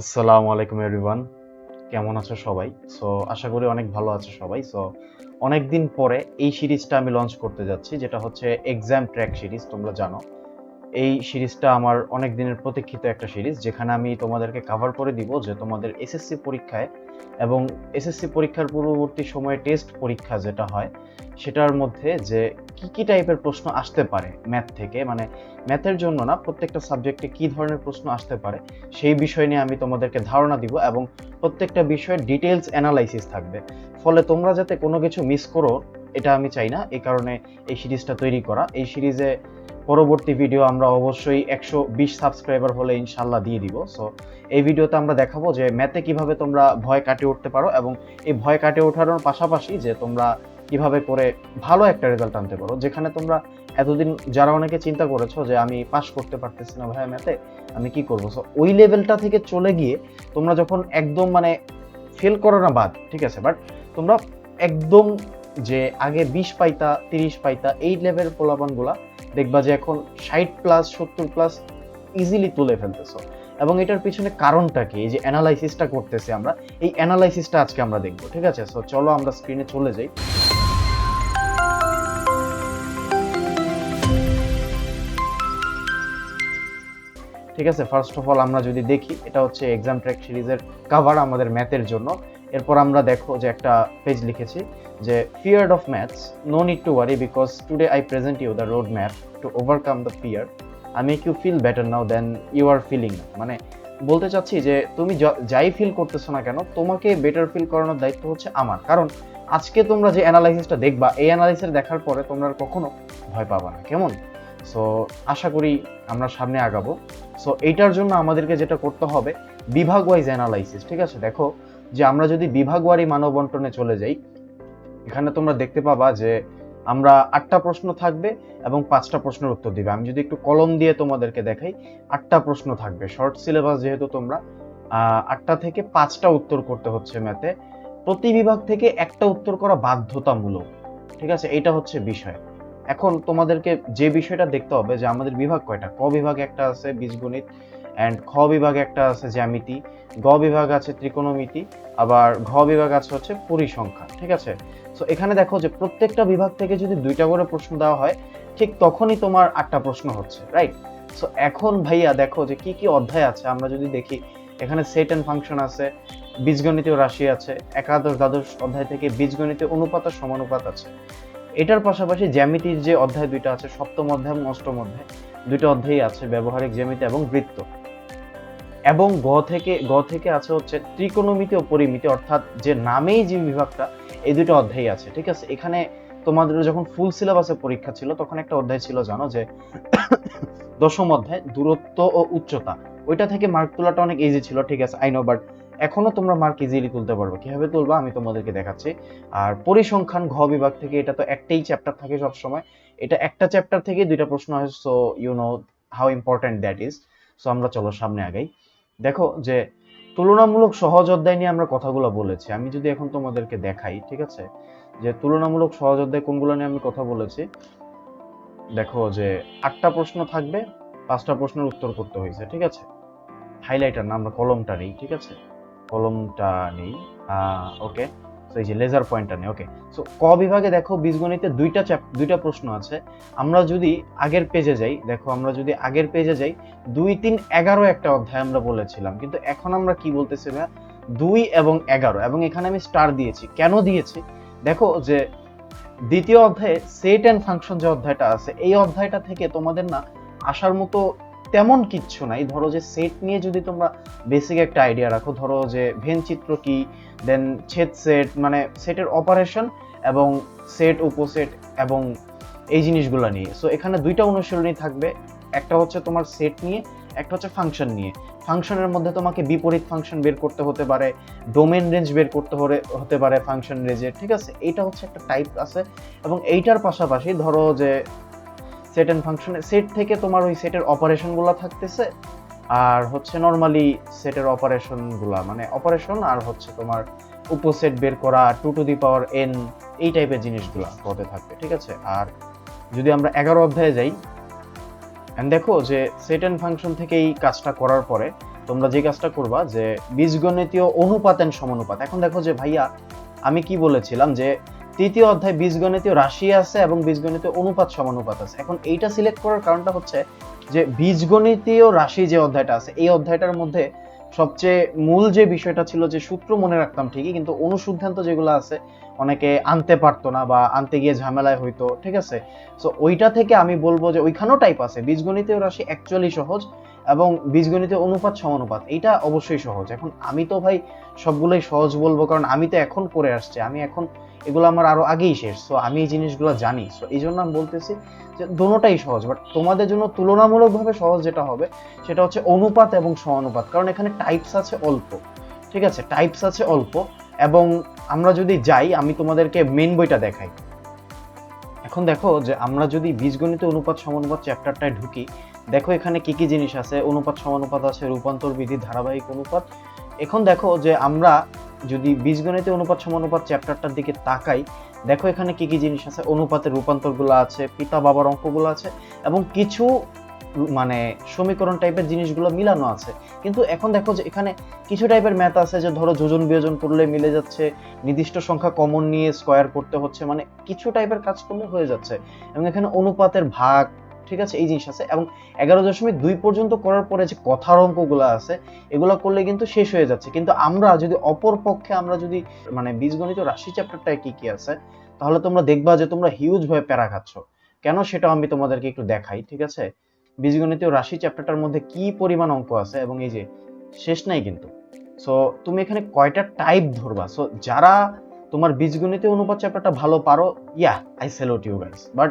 আসসালামু আলাইকুম এভরিওয়ান কেমন আছো সবাই? সো আশা করি অনেক ভালো আছো সবাই। সো অনেকদিন পরে এই সিরিজটা আমি লঞ্চ করতে যাচ্ছি, যেটা হচ্ছে এক্সাম ট্র্যাক সিরিজ, তোমরা জানো। এই সিরিজটা আমার অনেক দিনের প্রতীক্ষিত একটা সিরিজ, যেখানে আমি তোমাদেরকে কভার করে দিব যে তোমাদের এসএসসি পরীক্ষায় এবং এসএসসি পরীক্ষার পূর্ববর্তী সময়ে টেস্ট পরীক্ষা যেটা হয়, সেটার মধ্যে যে কি কি টাইপের প্রশ্ন আসতে পারে ম্যাথ থেকে। মানে ম্যাথের জন্য না, প্রত্যেকটা সাবজেক্টে কি ধরনের প্রশ্ন আসতে পারে সেই বিষয় নিয়ে আমি তোমাদেরকে ধারণা দিব এবং প্রত্যেকটা বিষয়ের ডিটেলস অ্যানালাইসিস থাকবে। ফলে তোমরা যাতে কোনো কিছু মিস করো, এটা আমি চাই না। এই কারণে এই সিরিজটা তৈরি করা। এই সিরিজে পরবর্তী ভিডিও আমরা অবশ্যই একশো বিশ সাবস্ক্রাইবার হলে ইনশাল্লাহ দিয়ে দিব। সো এই ভিডিওতে আমরা দেখাবো যে ম্যাথে কীভাবে তোমরা ভয় কাটিয়ে উঠতে পারো এবং এই ভয় কাটিয়ে ওঠানোর পাশাপাশি যে তোমরা কীভাবে করে ভালো একটা রেজাল্ট আনতে পারো। যেখানে তোমরা এতদিন যারা অনেকে চিন্তা করেছ যে আমি পাস করতে পারতেছি না ভাই ম্যাথে, আমি কি করব? সো ওই লেভেলটা থেকে চলে গিয়ে তোমরা যখন একদম মানে ফেল করো না বাদ, ঠিক আছে? বাট তোমরা একদম যে আগে বিশ পাইতা, তিরিশ পাইতা, এই লেভেল পোলাপানগুলা দেখবা যে এখন ষাট প্লাস সত্তর প্লাস ইজিলি তুলে ফেলতেছো। এবং এটার পিছনে কারণটা কি? এই যে অ্যানালাইসিসটা করতেছি আমরা, এই অ্যানালাইসিসটা আজকে আমরা দেখব, ঠিক আছে? সো চলো আমরা স্ক্রিনে চলে যাই। ঠিক আছে? ফার্স্ট অফ অল আমরা যদি দেখি, এটা হচ্ছে এক্সাম ট্র্যাক সিরিজের কাভার আমাদের ম্যাথের জন্য। এরপর আমরা দেখো যে একটা পেজ লিখেছি যে feared of maths no need to worry because today I present you the road map to overcome the fear I make you feel better now then you are feeling মানে বলতে চাচ্ছি যে, তুমি যাই ফিল করতেছো না কেন, তোমাকে বেটার ফিল করানোর দায়িত্ব হচ্ছে আমার। কারণ, আজকে তোমরা যে অ্যানালাইসিসটা দেখবা, এই অ্যানালাইসিস দেখার পরে তোমরা কখনো ভয় পাবা না। কেমন? সো আশা করি আমরা সামনে আগাবো। সো এইটার জন্য আমাদেরকে যেটা করতে হবে বিভাগ ওয়াইজ অ্যানালাইসিস ঠিক আছে? দেখো যে আমরা যদি বিভাগ ওয়ারি মানব বন্টনে চলে যাই, এখানে তোমরা দেখতে পাবা যে আমরা আটটা প্রশ্ন থাকবে এবং পাঁচটা প্রশ্নের উত্তর দিবে। আমি যদি একটু কলম দিয়ে তোমাদেরকে দেখাই, আটটা প্রশ্ন থাকবে। শর্ট সিলেবাস যেহেতু তোমরা আটটা থেকে পাঁচটা উত্তর করতে হচ্ছে ম্যাথে। প্রতি বিভাগ থেকে একটা উত্তর করা বাধ্যতামূলক। ঠিক আছে? এটা হচ্ছে বিষয়। এখন তোমাদেরকে যে বিষয়টা দেখতে হবে যে আমাদের বিভাগ কয়টা? ক বিভাগে একটা আছে, বীজগণিত অ্যান্ড খ বিভাগে একটা আছে জ্যামিতি, গ বিভাগ আছে ত্রিকোণমিতি, আবার ঘ বিভাগ আছে হচ্ছে পরিসংখ্যা ঠিক আছে? সো এখানে দেখো যে প্রত্যেকটা বিভাগ থেকে যদি দুইটা করে প্রশ্ন দেওয়া হয়, ঠিক তখনই তোমার আটটা প্রশ্ন হচ্ছে রাইট সো এখন ভাইয়া দেখো যে কি কি অধ্যায় আছে, আমরা যদি দেখি, এখানে সেট অ্যান্ড ফাংশন আছে, বীজগণিতীয় রাশি আছে, একাদশ দ্বাদশ অধ্যায় থেকে বীজগণিতীয় অনুপাত আর সমানুপাত আছে। এটার পাশাপাশি জ্যামিতির যে অধ্যায় দুইটা আছে, সপ্তম অধ্যায় এবং অষ্টম অধ্যায়, দুইটা অধ্যায় আছে, ব্যবহারিক জ্যামিতি এবং বৃত্ত। এবং গ থেকে গ থেকে আছে হচ্ছে ত্রিকোণমিতি ও পরিমিতি, অর্থাৎ যে নামেই যে বিভাগটা, এই দুটো অধ্যায় আছে, ঠিক আছে? এখানে তোমাদের যখন ফুল সিলেবাসে পরীক্ষা ছিল, তখন একটা অধ্যায় ছিল, জানো যে দশম অধ্যায়, দূরত্ব ও উচ্চতা। ওইটা থেকে মার্ক তোলাটা অনেক ইজি ছিল, ঠিক আছে? আই নো বাট এখনও তোমরা মার্ক ইজিলি তুলতে পারবে। কীভাবে তুলবা? আমি তোমাদেরকে দেখাচ্ছি। আর পরিসংখ্যান, ঘ বিভাগ থেকে এটা তো একটাই চ্যাপ্টার থাকে সব সময় এটা একটা চ্যাপ্টার থেকে দুইটা প্রশ্ন হয় so you know how important that is so আমরা চলো সামনে আগাই। দেখো যে তুলনামূলক সহজ অধ্যায় নিয়ে আমরা কথাগুলো বলেছি। আমি যদি এখন তোমাদেরকে দেখাই, ঠিক আছে? যে তুলনামূলক সহজ অধ্যায় কোনগুলো নিয়ে আমি কথা বলেছি? দেখো যে আটটা প্রশ্ন থাকবে, পাঁচটা প্রশ্নের উত্তর করতে হয়েছে, ঠিক আছে? হাইলাইটার না, আমরা কলমটা নেই, ঠিক আছে? কলমটা নেই। ওকে তো এই যে লেজার পয়েন্টটা নেই ওকে সো ক বিভাগে দেখো বীজগণিতে দুইটা দুইটা প্রশ্ন আছে। আমরা যদি আগের পেজে যাই, দেখো আমরা যদি আগের পেজে যাই, দুই, তিন, এগারো একটা অধ্যায় আমরা বলেছিলাম। কিন্তু এখন আমরা কি বলতেছি ভাইয়া? দুই এবং এগারো। এবং এখানে আমি স্টার দিয়েছি। কেন দিয়েছি? দেখো যে দ্বিতীয় অধ্যায়ে সেট অ্যান্ড ফাংশন যে অধ্যায়টা আছে, এই অধ্যায়টা থেকে তোমাদের না আসার মতো তেমন কিচ্ছু নাই। ধরো যে সেট নিয়ে যদি তোমরা বেসিক একটা আইডিয়া রাখো, ধরো যে ভেন চিত্র কি দেন ছেদ সেট মানে সেটের অপারেশন এবং সেট উপসেট এবং এই জিনিসগুলো নিয়ে। সো এখানে দুইটা অনুশীলনী থাকবে। একটা হচ্ছে তোমার সেট নিয়ে, একটা হচ্ছে ফাংশন নিয়ে। ফাংশনের মধ্যে তোমাকে বিপরীত ফাংশন বের করতে হতে পারে ডোমেন রেঞ্জ বের করতে হতে পারে ফাংশন রেঞ্জের ঠিক আছে? এটা হচ্ছে একটা টাইপ আছে এবং এইটার পাশাপাশি ধরো যে সেট অ্যান্ড ফাংশনে সেট থেকে তোমার ওই সেটের অপারেশনগুলো থাকতেছে আর হচ্ছে নর্মালি সেটের অপারেশনগুলা মানে অপারেশন আর হচ্ছে তোমার উপসেট বের করা two to the power n এই টাইপের জিনিসগুলা পদে থাকবে, ঠিক আছে? আর যদি আমরা এগারো অধ্যায়ে যাই দেখো যে সেট অ্যান্ড ফাংশন থেকে এই কাজটা করার পরে তোমরা যে কাজটা করবা যে বীজগণিতীয় অনুপাত এন্ড সমানুপাত। এখন দেখো যে ভাইয়া, আমি কি বলেছিলাম যে তৃতীয় অধ্যায় বীজগণিতীয় রাশি আছে এবং বীজগণিতীয় অনুপাত, সমানুপাত আছে। এখন এইটা সিলেক্ট করার কারণটা হচ্ছে যে বীজগণিতীয় রাশি যে অধ্যায়টা আছে, এই অধ্যায়টার মধ্যে সবচেয়ে মূল যে বিষয়টা ছিল যে সূত্র মনে রাখতাম ঠিকই, কিন্তু অনুসিদ্ধান্ত যেগুলো আছে অনেকে আনতে পারতো না বা আনতে গিয়ে ঝামেলায় হইতো, ঠিক আছে? সো ওইটা থেকে আমি বলব যে ওইখানেও টাইপ আছে। বীজগণিতীয় রাশি অ্যাকচুয়ালি সহজ এবং বীজগণিতীয় অনুপাত সমানুপাত, এইটা অবশ্যই সহজ। এখন আমি তো ভাই সবগুলোই সহজ বলব, কারণ আমি তো এখন করে আসছি। আমি এখন এগুলো আমার আরও আগেই শেষ। সো আমি এই জিনিসগুলো জানি। সো এই জন্য আমি বলতেছি দোনোটাই সহজ বাট তোমাদের জন্য তুলনামূলকভাবে সহজ যেটা হবে, সেটা হচ্ছে অনুপাত এবং সমানুপাত, কারণ এখানে টাইপস আছে অল্প, ঠিক আছে? টাইপস আছে অল্প, এবং আমরা যদি যাই, আমি তোমাদেরকে মেন বইটা দেখাই। এখন দেখো যে আমরা যদি বীজগণিত অনুপাত সমানুপাত চ্যাপ্টারটায় ঢুকি, দেখো এখানে কি কি জিনিস আছে? অনুপাত সমানুপাত আছে, রূপান্তর বিধি, ধারাবাহিক অনুপাত। এখন দেখো যে আমরা যদি বীজগণিত অনুপাত সমানুপাত চ্যাপ্টারটার দিকে তাকাই, দেখো এখানে কি কি জিনিস আছে? অনুপাতের রূপান্তরগুলো আছে, পিতা বাবার অঙ্কগুলো আছে, এবং কিছু মানে সমীকরণ টাইপের জিনিসগুলো মিলানো আছে। কিন্তু এখন দেখো যে এখানে কিছু টাইপের ম্যাথ আছে যে ধরো যোজন বিয়োজন করলে মিলে যাচ্ছে, নির্দিষ্ট সংখ্যা কমন নিয়ে স্কোয়ার করতে হচ্ছে মানে কিছু টাইপের কাজ করলে হয়ে যাচ্ছে। এবং এখানে অনুপাতের ভাগ ঠিক আছে, এই জিনিস আছে। এবং এগারো দশমিক দুই পর্যন্ত করার পরে যে কথার অঙ্কগুলো আছে, এগুলো করলে কিন্তু শেষ হয়ে যাচ্ছে। কিন্তু আমরা যদি অপর পক্ষে আমরা যদি মানে বীজগণিত রাশি চ্যাপ্টারটায় কি কি আছে, তাহলে তোমরা দেখবা যে তোমরা হিউজ ভাবে প্যারা খাচ্ছ। কেন? সেটা আমি তোমাদেরকে একটু দেখাই, ঠিক আছে? বীজগণিতীয় রাশি চ্যাপ্টারটার মধ্যে কি পরিমাণ অঙ্ক আছে? এবং এই যে, শেষ নাই কিন্তু। সো তুমি এখানে কয়টা টাইপ ধরবা? সো যারা তোমার বীজগণিতীয় অনুপাত চ্যাপ্টারটা ভালো পারো yeah I salute you guys but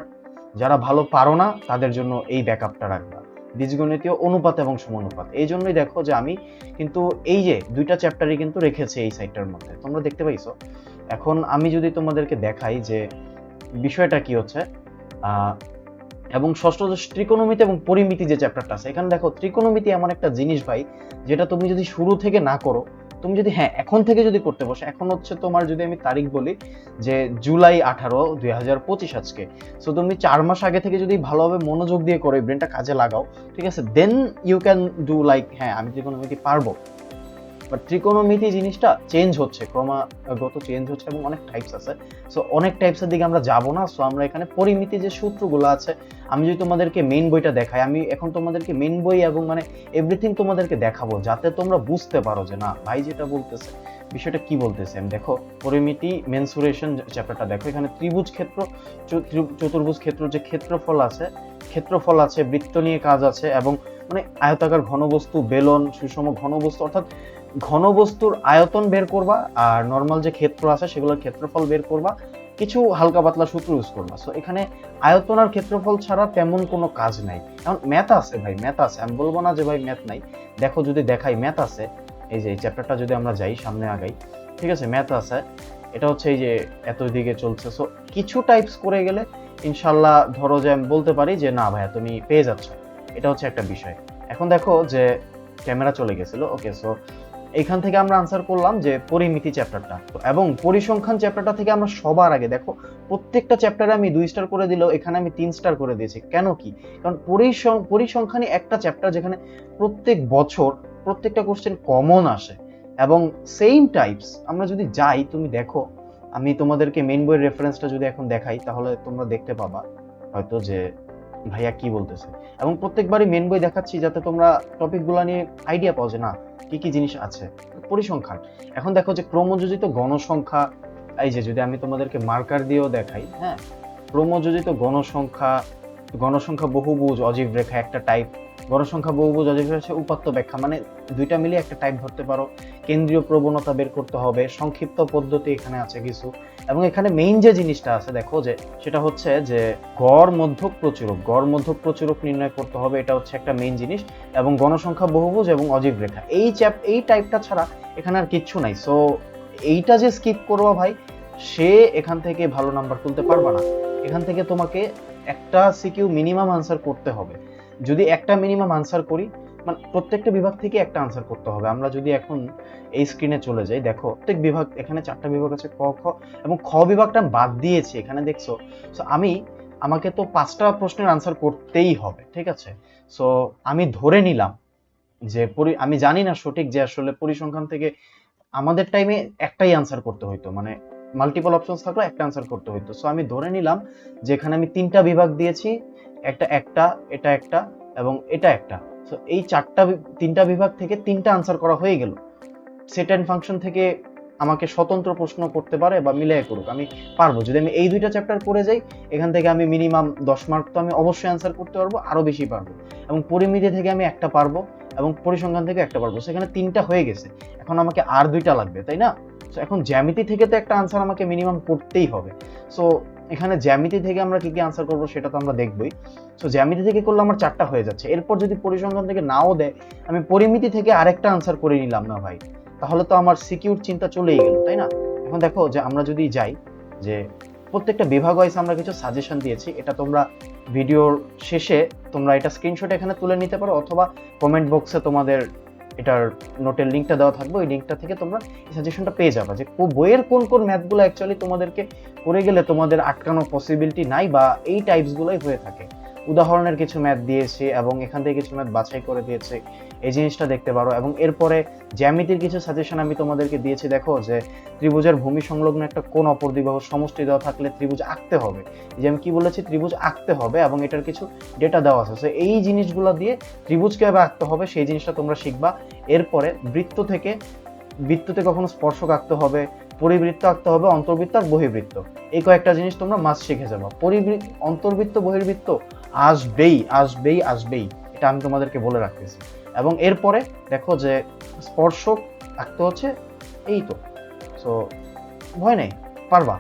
যারা ভালো পারো না, তাদের জন্য এই ব্যাকআপটা রাখবা। বীজগণিতীয় অনুপাত এবং সমানুপাত। এই জন্যই দেখো যে আমি কিন্তু এই যে দুইটা চ্যাপ্টারই কিন্তু রেখেছি এই সাইটটার মধ্যে। তোমরা দেখতে পাইছো? এখন আমি যদি তোমাদেরকে দেখাই যে বিষয়টা কি হচ্ছে এবং ষষ্ঠ ত্রিকোণমিতি এবং পরিমিতি যে চ্যাপ্টারটা আছে, এখানে দেখো ত্রিকোণমিতি এমন একটা জিনিস ভাই, যেটা তুমি যদি শুরু থেকে না করো তুমি যদি হ্যাঁ এখন থেকে যদি করতে বসো, এখন হচ্ছে তোমার যদি আমি তারিখ বলি যে জুলাই আঠারো দুই হাজার পঁচিশ আজকে সো তুমি চার মাস আগে থেকে যদি ভালোভাবে মনোযোগ দিয়ে করো ব্রেনটা কাজে লাগাও, ঠিক আছে then you can do like হ্যাঁ আমি ত্রিকোণমিতি পারব। বাট ত্রিকোণমিতি জিনিসটা চেঞ্জ হচ্ছে ক্রমাগত চেঞ্জ হচ্ছে এবং অনেক টাইপস আছে। সো অনেক টাইপসের দিকে আমরা যাব না। সো আমরা এখানে পরিমিতি যে সূত্রগুলো আছে, আমি যদি তোমাদেরকে মেইন বইটা দেখাই, আমি এখন তোমাদেরকে মেইন বই এবং মানে এভরিথিং তোমাদেরকে দেখাবো, যাতে তোমরা বুঝতে পারো যে, না, ভাই যেটা বলতেছে, বিষয়টা কি বলতেছে? দেখো, পরিমিতি মেনসুরেশন চ্যাপ্টারটা দেখো। এখানে ত্রিভুজ ক্ষেত্র চতুর্ভুজ ক্ষেত্র যে ক্ষেত্রফল আছে ক্ষেত্রফল আছে, বৃত্ত নিয়ে কাজ আছে এবং মানে আয়তাকার ঘনবস্তু, বেলন, সুষম ঘনবস্তু, অর্থাৎ ঘনবস্তুর আয়তন বের করবা আর নর্মাল যে ক্ষেত্র আছে সেগুলোর ক্ষেত্রফল বের করবা। কিছু হালকা পাতলা সূত্র ইউজ করবা। সো এখানে আয়তন আর ক্ষেত্রফল ছাড়া তেমন কোনো কাজ নাই। এখন ম্যাথ আছে ভাই ম্যাথ আছে। আমি বলব না যে ভাই ম্যাথ নাই। দেখো যদি দেখাই ম্যাথ আছে। এই যে, এই চ্যাপ্টারটা যদি আমরা যাই, সামনে আগাই, ঠিক আছে? ম্যাথ আছে। এটা হচ্ছে এই যে, এত দিকে চলছে। সো কিছু টাইপস করে গেলে ইনশাল্লাহ ধরো যে আমি বলতে পারি যে, না ভাইয়া, তুমি পেয়ে যাচ্ছ। এটা হচ্ছে একটা বিষয়। এখন দেখো যে ক্যামেরা চলে গেছিল। ওকে সো এইখান থেকে আমরা আনসার করলাম যে পরিমিতি চ্যাপ্টারটা এবং পরিসংখ্যান চ্যাপ্টারটা থেকে আমরা সবার আগে, দেখো, প্রত্যেকটা চ্যাপ্টারে আমি দুই স্টার করে দিলেও এখানে আমি তিন স্টার করে দিয়েছি। কেন কি? কারণ পরিসং- পরিসংখ্যানই একটা চ্যাপ্টার যেখানে প্রত্যেক বছর প্রত্যেকটা কোশ্চেন কমন আসে। এবং সেম টাইপস আমরা যদি যাই, তুমি দেখো, আমি তোমাদেরকে মেইন বইয়ের রেফারেন্সটা যদি এখন দেখাই, তাহলে তোমরা দেখতে পাবা, হয়তো যে ভাইয়া কি বলতেছে? এবং প্রত্যেকবারই মেন বই দেখাচ্ছি যাতে তোমরা টপিকগুলো নিয়ে আইডিয়া পাও যে না, কি কি জিনিস আছে। পরিসংখ্যান। এখন দেখো যে ক্রমযোজিত গণসংখ্যা, এই যে যদি আমি তোমাদেরকে মার্কার দিয়েও দেখাই হ্যাঁ? ক্রমযোজিত গণসংখ্যা গণসংখ্যা বহুভুজ, অজীব রেখা একটা টাইপ গণসংখ্যা বহুভুজ অজীব রেখা হচ্ছে উপাত্ত ব্যাখ্যা। মানে দুইটা মিলিয়ে একটা টাইপ ধরতে পারো। কেন্দ্রীয় প্রবণতা বের করতে হবে, সংক্ষিপ্ত পদ্ধতি এখানে আছে কিছু। এবং এখানে মেইন যে জিনিসটা আছে, দেখো যে, সেটা হচ্ছে যে গড় মধ্যক প্রচুরক। গড় মধ্যক প্রচুরক নির্ণয় করতে হবে, এটা হচ্ছে একটা মেইন জিনিস। এবং গণসংখ্যা বহুভুজ এবং অজীব রেখা। এই চ্যাপ এই টাইপটা ছাড়া এখানে আর কিচ্ছু নাই। সো এইটা যে স্কিপ করবা ভাই, সে এখান থেকে ভালো নাম্বার তুলতে পারবা না। এখান থেকে তোমাকে একটা সিকিউ মিনিমাম আনসার করতে হবে। যদি একটা মিনিমাম আনসার করি মানে প্রত্যেকটা বিভাগ থেকে একটা আনসার করতে হবে। আমরা যদি এখন এই স্ক্রিনে চলে যাই, দেখো প্রত্যেক বিভাগ, এখানে চারটা বিভাগ আছে, ক, খ, এবং খ বিভাগটা বাদ দিয়েছি, এখানে দেখছ। সো আমি, আমাকে তো পাঁচটা প্রশ্নের আনসার করতেই হবে, ঠিক আছে? সো আমি ধরে নিলাম যে পরি, আমি জানি না সঠিক যে আসলে পরিসংখ্যান থেকে আমাদের টাইমে একটাই আনসার করতে হইতো মানে মাল্টিপল অপশনস থাকলে একটা আনসার করতে হইতো। সো আমি ধরে নিলাম যে এখানে আমি তিনটা বিভাগ দিয়েছি, একটা একটা, এটা একটা এবং এটা একটা। সো এই চারটা তিনটা বিভাগ থেকে তিনটা আনসার করা হয়ে গেল। সেট অ্যান্ড ফাংশন থেকে আমাকে স্বতন্ত্র প্রশ্ন করতে পারে বা মিলিয়ে করুক, আমি পারব। যদি আমি এই দুইটা চ্যাপ্টার করে যাই, এখান থেকে আমি মিনিমাম দশ মার্ক তো আমি অবশ্যই অ্যান্সার করতে পারব আরও বেশি পারব। এবং পরিমিতি থেকে আমি একটা পারব এবং পরিসংখ্যান থেকে একটা পারব। সেখানে তিনটা হয়ে গেছে। এখন আমাকে আর দুইটা লাগবে, তাই না? সো এখন জ্যামিতি থেকে তো একটা আনসার আমাকে মিনিমাম করতেই হবে। সো এখানে জ্যামিতি থেকে আমরা কি কি আনসার করব সেটা তো আমরা দেখবই। সো জ্যামিতি থেকে করলে আমার চারটা হয়ে যাচ্ছে। এরপর যদি পরিসংখ্যান থেকে নাও দেয়, আমি পরিমিতি থেকে আরেকটা আনসার করে নিলাম না ভাই। তাহলে তো আমার সিকিউর চিন্তা চলেই গেল, তাই না? এখন দেখো যে আমরা যদি যাই, যে প্রত্যেকটা বিভাগ ওয়াইজ আমরা কিছু সাজেশন দিয়েছি, এটা তোমরা ভিডিওর শেষে তোমরা এটা স্ক্রিনশট এখানে তুলে নিতে পারো, অথবা কমেন্ট বক্সে তোমাদের এটার নোটের লিঙ্কটা দেওয়া থাকবে, ওই লিঙ্কটা থেকে তোমরা এই সাজেশনটা পেয়ে যাবে যে বইয়ের কোন কোন ম্যাথগুলো অ্যাকচুয়ালি তোমাদেরকে করে গেলে তোমাদের আটকানোর পসিবিলিটি নাই বা এই টাইপসগুলোই হয়ে থাকে। উদাহরণের কিছু ম্যাথ দিয়েছি এবং এখান থেকে কিছু ম্যাথ বাছাই করে দিয়েছে। এই জিনিসটা দেখতে পারো এবং এরপরে জ্যামিতির কিছু সাজেশন আমি তোমাদেরকে দিয়েছি। দেখো যে ত্রিভুজের ভূমি সংলগ্ন একটা কোন অপর দ্বিবাহুর সমষ্টি দেওয়া থাকলে ত্রিভুজ আঁকতে হবে। যে আমি কি বলেছি? ত্রিভুজ আঁকতে হবে এবং এটার কিছু ডেটা দেওয়া আছে। এই জিনিসগুলো দিয়ে ত্রিভুজ কীভাবে আঁকতে হবে, সেই জিনিসটা তোমরা শিখবা। এরপরে বৃত্ত থেকে, বৃত্ততে কখনো স্পর্শক আঁকতে হবে, পরিবৃত্ত আঁকতে হবে, অন্তর্বৃত্ত আর বহির্বৃত্ত এই কয়েকটা জিনিস তোমরা মাছ শিখে যাবা। পরিবৃত্ত অন্তর্বৃত্ত বহির্বৃত্ত আসবেই আসবেই আসবেই। এটা আমি তোমাদেরকে বলে রাখতেছি। এবং এরপরে দেখো যে স্পর্শক আঁকতে হচ্ছে এই তো। সো ভয় নেই, পারবা।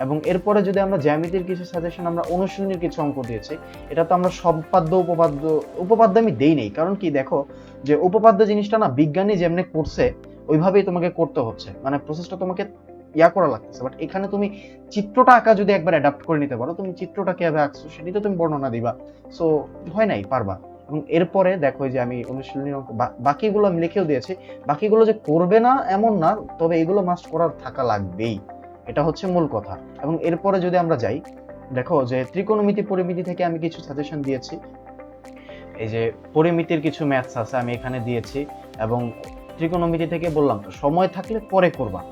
এবং এরপরে যদি আমরা জ্যামিতির কিছু সাজেশন আমরা অনুশীলনের কিছু অঙ্ক দিয়েছি, এটা তো আমরা সম্পাদ্য, উপপাদ্য উপপাদ্য আমি দেই নেই। কারণ কি দেখো, যে উপপাদ্য জিনিসটা না বিজ্ঞানী যেমনি করছে, ওইভাবেই তোমাকে করতে হচ্ছে। মানে প্রসেসটা তোমাকে ইয়া করা লাগতেছে। বাট এখানে তুমি চিত্রটা আঁকা যদি একবার অ্যাডাপ্ট করে নিতে পারো, তুমি চিত্রটা কীভাবে আঁকছো সেটি তো তুমি বর্ণনা দিবা। সো ভয় নাই, পারবা। এবং এরপরে দেখো যে আমি অনুশীলনীর অঙ্ক বাকিগুলো আমি লিখেও দিয়েছি। বাকিগুলো যে করবে না এমন না, তবে এগুলো মাস্ট করার থাকা লাগবেই। এটা হচ্ছে মূল কথা। এবং এরপরে যদি আমরা যাই, দেখো যে ত্রিকোণমিতি পরিমিতি থেকে আমি কিছু সাজেশন দিয়েছি। এই যে পরিমিতির কিছু ম্যাথস আছে, আমি এখানে দিয়েছি। এবং ত্রিকোণমিতি থেকে বললাম তো, সময় থাকলে পরে করবা।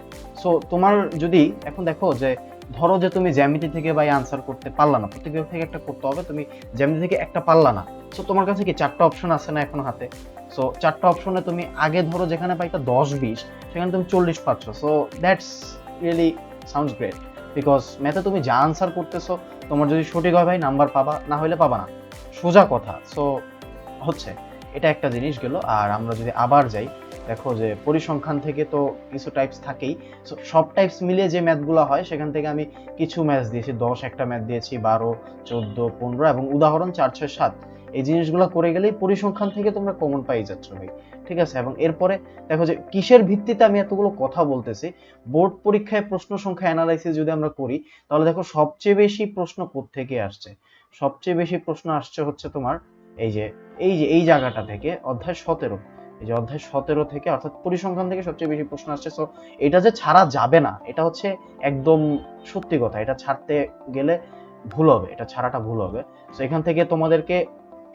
সো তোমার যদি, এখন দেখো যে, ধরো যে তুমি জ্যামিতি থেকে বাই আনসার করতে পারলা না প্রত্যেক থেকে একটা করতে হবে, তুমি জ্যামিতি থেকে একটা পারলা না। সো তোমার কাছে কি চারটা অপশন আছে না এখন হাতে? সো চারটা অপশনে তুমি আগে ধরো যেখানে পাইতা দশ বিশ, সেখানে তুমি চল্লিশ পাচ্ছ। So that's really sounds great because ম্যাথে তুমি যা আনসার করতেছো, তোমার যদি সঠিক হয় ভাই নাম্বার পাবা, না হলে পাবা না। সোজা কথা। সো হচ্ছে, এটা একটা জিনিস গেল, আর আমরা যদি আবার যাই দেখো যে পরিসংখ্যান থেকে তো কিছু টাইপস থাকেই। সব টাইপস মিলিয়ে যে ম্যাথগুলো হয়, সেখান থেকে আমি কিছু ম্যাথ দিয়েছি। দশ একটা ম্যাথ দিয়েছি, বারো, চোদ্দ, পনেরো এবং উদাহরণ চার, ছয়, সাত। এই জিনিসগুলো করে গেলেই পরিসংখ্যান থেকে তোমরা কমন পাই যাচ্ছ ভাই। ঠিক আছে? এবং এরপরে দেখো যে কিসের ভিত্তিতে আমি এতগুলো কথা বলতেছি? বোর্ড পরীক্ষায় প্রশ্ন সংখ্যা অ্যানালাইসিস যদি আমরা করি, তাহলে দেখো সবচেয়ে বেশি প্রশ্ন থেকে আসছে? সবচেয়ে বেশি প্রশ্ন আসছে হচ্ছে তোমার এই যে এই যে, এই জায়গাটা থেকে, অধ্যায় সতেরো। এই যে অধ্যায় সতেরো থেকে, অর্থাৎ পরিসংখ্যান থেকে সবচেয়ে বেশি প্রশ্ন আসছে। সো এটা যে ছাড়া যাবে না, এটা হচ্ছে একদম সত্যি কথা। এটা ছাড়তে গেলে ভুল হবে, এটা ছাড়াটা ভুল হবে। সো এখান থেকে তোমাদেরকে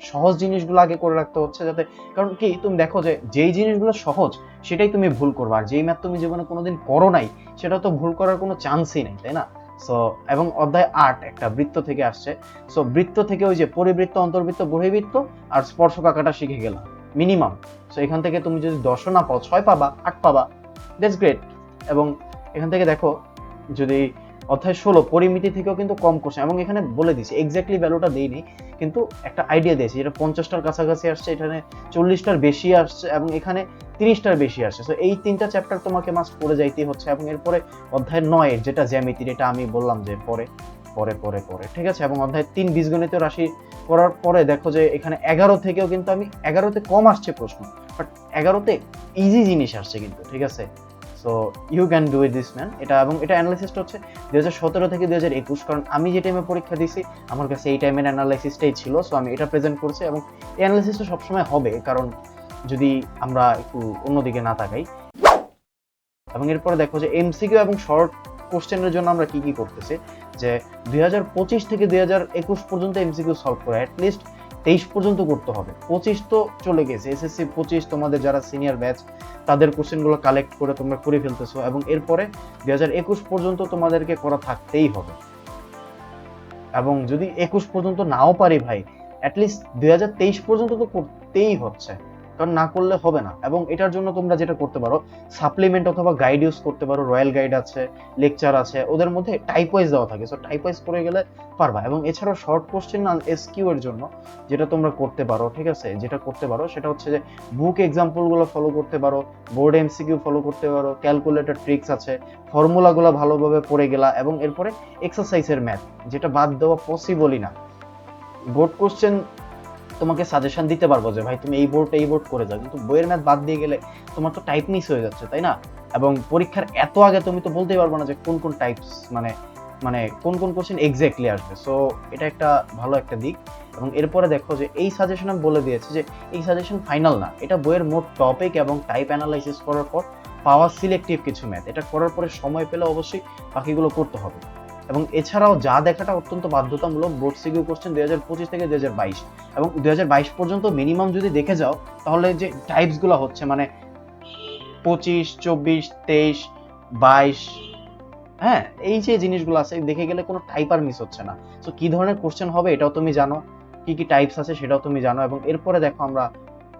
সহজ জিনিসগুলো আগে করে রাখতে হচ্ছে যাতে, কারণ কি, তুমি দেখো যে যেই জিনিসগুলো সহজ, সেটাই তুমি ভুল করবে। আর যেই ম্যাথ তুমি জীবনে কোনোদিন করো নাই সেটা তো ভুল করার কোনো চান্সই নেই, তাই না? সো এবং অধ্যায় আট একটা বৃত্ত থেকে আসছে। সো বৃত্ত থেকে ওই যে পরিবৃত্ত, অন্তর্বৃত্ত বহির্বৃত্ত আর স্পর্শ আঁকাটা শিখে গেলাম। মিনিমাম। সো এখান থেকে তুমি যদি দশও না পাও, ছয় পাবা, আট পাবা দ্যাটস গ্রেট এবং এখান থেকে দেখো, যদি অধ্যায় ষোলো পরিমিতি থেকেও কিন্তু কম করছে এবং এখানে বলে দিয়েছি এক্স্যাক্টলি ভ্যালুটা দেইনি, কিন্তু একটা আইডিয়া দিয়েছি, যেটা পঞ্চাশটার কাছাকাছি আসছে, এখানে চল্লিশটার বেশি আসছে, এবং এখানে তিরিশটার বেশি আসছে। তো এই তিনটা চ্যাপ্টার তোমাকে মাস্ট পড়ে যাইতেই হচ্ছে, এবং এরপরে অধ্যায় নয় যেটা জ্যামিতির এটা আমি বললাম যে পরে পরে পরে পরে। ঠিক আছে? এবং অধ্যায় তিন বীজগণিত রাশি করার পরে দেখো যে এখানে এগারো থেকেও কিন্তু আমি এগারোতে কম আসছে প্রশ্ন। বাট এগারোতে ইজি জিনিস আসছে কিন্তু, ঠিক আছে? So you can do it this man এটা এবং এটা অ্যানালাইসিসটা হচ্ছে দুই হাজার সতেরো থেকে দুই হাজার একুশ। কারণ আমি যে টাইমে পরীক্ষা দিছি আমার কাছে এই টাইমের অ্যানালাইসিসটাই ছিল। সো আমি এটা প্রেজেন্ট করছি এবং এই অ্যানালাইসিসটা সবসময় হবে, কারণ যদি আমরা একটু অন্যদিকে না তাকাই। এবং এরপরে দেখো যে এমসিকিউ এবং শর্ট কোশ্চেনের জন্য আমরা কি কি করতেছি? যে দুই থেকে দুই পর্যন্ত এমসিকিউ সলভ করে অ্যাটলিস্ট তেইশ পর্যন্ত করতে হবে। পঁচিশ তো চলে গেছে এসএসসি পঁচিশ, তোমাদের যারা সিনিয়র ব্যাচ তাদের কোশ্চেনগুলো কালেক্ট করে তোমরা করে ফেলতেছো এবং এরপরে দুই হাজার একুশ পর্যন্ত তোমাদেরকে করা থাকতেই হবে। এবং যদি একুশ পর্যন্ত নাও পারি ভাই অ্যাটলিস্ট দুই হাজার তেইশ পর্যন্ত তো করতেই হচ্ছে। কারণ না করলে হবে না। এবং এটার জন্য তোমরা যেটা করতে পারো সাপ্লিমেন্ট অথবা গাইড ইউজ করতে পারো রয়্যাল গাইড আছে লেকচার আছে, ওদের মধ্যে টাইপ ওয়াইজ দেওয়া থাকে। সো টাইপ ওয়াইজ করে গেলে পারবা। এবং এছাড়াও শর্ট কোশ্চেন এসকিউ এর জন্য যেটা তোমরা করতে পারো, ঠিক আছে? যেটা করতে পারো, সেটা হচ্ছে যে বুক এক্সাম্পলগুলো ফলো করতে পারো বোর্ড এমসিকিউ ফলো করতে পারো ক্যালকুলেটর ট্রিক্স আছে ফর্মুলাগুলো ভালোভাবে পড়ে গেলা, এবং এরপরে এক্সারসাইজের ম্যাথ যেটা বাদ দেওয়া পসিবলই না। বোর্ড কোশ্চেন তোমাকে সাজেশন দিতে পারব যে, ভাই, তুমি এই বোর্ড এই বোর্ড করে যাও। কিন্তু বইয়ের ম্যাথ বাদ দিয়ে গেলে তোমার তো টাইপ মিস হয়ে যাচ্ছে, তাই না? এবং পরীক্ষার এত আগে তুমি তো বলতেই পারব না যে, কোন কোন টাইপস মানে মানে কোন কোন কোশ্চেন এক্স্যাক্টলি আসবে। সো এটা একটা ভালো একটা দিক। এবং এরপরে দেখো যে, এই সাজেশন আমি বলে দিয়েছি যে, এই সাজেশন ফাইনাল না। এটা বইয়ের মোট টপিক এবং টাইপ অ্যানালাইসিস করার পর পাওয়া সিলেক্টিভ কিছু ম্যাথ এটা করার পরে সময় পেলে অবশ্যই বাকিগুলো করতে হবে। এবং এছাড়াও যা দেখাটা অত্যন্ত বাধ্যতামূলক বোর্ড সিকিউ কোশ্চেন দুই হাজার পঁচিশ থেকে দুই হাজার বাইশ। এবং দুই হাজার বাইশ পর্যন্ত মিনিমাম যদি দেখে যাও, তাহলে যে টাইপসগুলো হচ্ছে মানে পঁচিশ, চব্বিশ, তেইশ, বাইশ হ্যাঁ এই যে জিনিসগুলো আছে, দেখে গেলে কোনো টাইপ আর মিস হচ্ছে না। তো কি ধরনের কোশ্চেন হবে এটাও তুমি জানো, কি কি টাইপস আছে সেটাও তুমি জানো, এবং এরপরে দেখো আমরা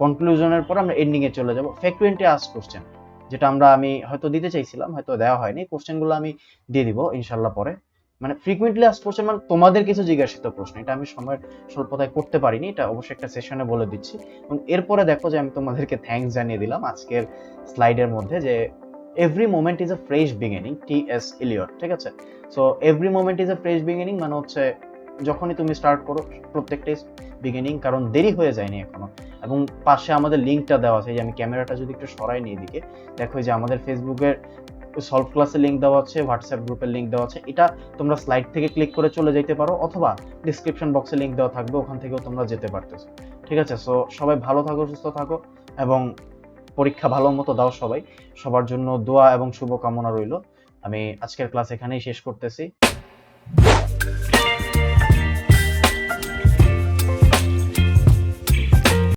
কনক্লুশনের পর আমরা এন্ডিং এ চলে যাব। ফ্রিকুয়েন্টলি আস কোশ্চেন যেটা আমরা আমি হয়তো দিতে চাইছিলাম, হয়তো দেওয়া হয়নি কোশ্চেনগুলো আমি দিয়ে দিব ইনশাল্লাহ পরে। মানে ফ্রিকুয়েন্টলি আস কোশ্চেন মানে তোমাদের কিছু জিজ্ঞাসিত প্রশ্ন। এটা আমি সময়ের স্বল্পতায় করতে পারিনি, এটা অবশ্যই একটা সেশনে বলে দিচ্ছি। এবং এরপরে দেখো যে আমি তোমাদেরকে থ্যাঙ্কস জানিয়ে দিলাম আজকের স্লাইডের মধ্যে যে every moment is a fresh beginning T S Eliot ঠিক আছে? So every moment is a fresh beginning মানে হচ্ছে যখনই তুমি স্টার্ট করো প্রত্যেকটাই বিগিনিং কারণ দেরি হয়ে যায়নি এখনও। এবং পাশে আমাদের লিঙ্কটা দেওয়া আছে যে আমি ক্যামেরাটা যদি একটু সরাই নিই এদিকে, দেখো যে আমাদের ফেসবুকের সলভ ক্লাসের লিঙ্ক দেওয়া আছে হোয়াটসঅ্যাপ গ্রুপের লিঙ্ক দেওয়া আছে। এটা তোমরা স্লাইড থেকে ক্লিক করে চলে যেতে পারো অথবা ডিসক্রিপশন বক্সে লিঙ্ক দেওয়া থাকবে, ওখান থেকেও তোমরা যেতে পারতেছো। ঠিক আছে? সো সবাই ভালো থাকো, সুস্থ থাকো এবং পরীক্ষা ভালো মতো দাও সবাই। সবার জন্য দোয়া এবং শুভকামনা রইল। আমি আজকের ক্লাস এখানেই শেষ করতেছি।